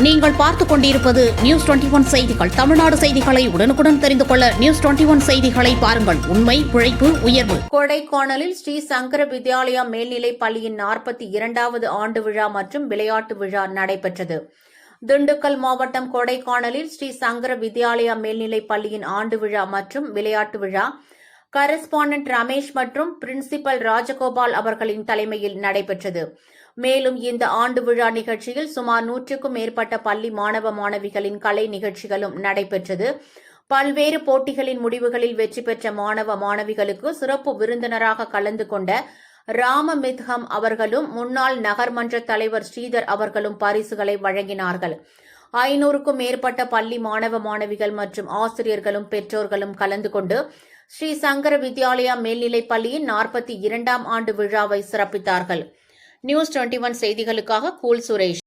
நீங்கள் பார்த்துக் கொண்டிருப்பது நியூஸ் டுவெண்டி ஒன் செய்திகள். தமிழ்நாடு செய்திகளை உடனுக்குடன் தெரிந்து கொள்ள நியூஸ் டுவெண்டி ஒன் செய்திகளை பாருங்கள். உண்மை உழைப்பு உயர்வு. கொடைக்கானலில் ஸ்ரீ சங்கர வித்யாலயா மேல்நிலைப் பள்ளியின் நாற்பத்தி இரண்டாவது ஆண்டு விழா மற்றும் விளையாட்டு விழா நடைபெற்றது. திண்டுக்கல் மாவட்டம் கொடைக்கானலில் ஸ்ரீ சங்கர வித்யாலயா மேல்நிலைப் பள்ளியின் ஆண்டு விழா மற்றும் விளையாட்டு விழா கரஸ்பாண்டன்ட் ரமேஷ் மற்றும் பிரின்சிபல் ராஜகோபால் அவர்களின் தலைமையில் நடைபெற்றது. மேலும் இந்த ஆண்டு விழா நிகழ்ச்சியில் சுமார் நூற்றுக்கும் மேற்பட்ட பள்ளி மாணவ மாணவிகளின் கலை நிகழ்ச்சிகளும் நடைபெற்றது. பல்வேறு போட்டிகளின் முடிவுகளில் வெற்றி பெற்ற மாணவ மாணவிகளுக்கு சிறப்பு விருந்தினராக கலந்து கொண்ட ராம மித்ஹம் அவர்களும் முன்னாள் நகர்மன்ற தலைவர் ஸ்ரீதர் அவர்களும் பரிசுகளை வழங்கினார்கள். ஐநூறுக்கும் மேற்பட்ட பள்ளி மாணவ மாணவிகள் மற்றும் ஆசிரியர்களும் பெற்றோர்களும் கலந்து கொண்டு ஸ்ரீ சங்கர வித்யாலயா மேல்நிலைப் பள்ளியின் நாற்பத்தி இரண்டாம் ஆண்டு விழாவை சிறப்பித்தார்கள். நியூஸ் டுவெண்டி ஒன் செய்திகளுக்காக கூல் சுரேஷ்.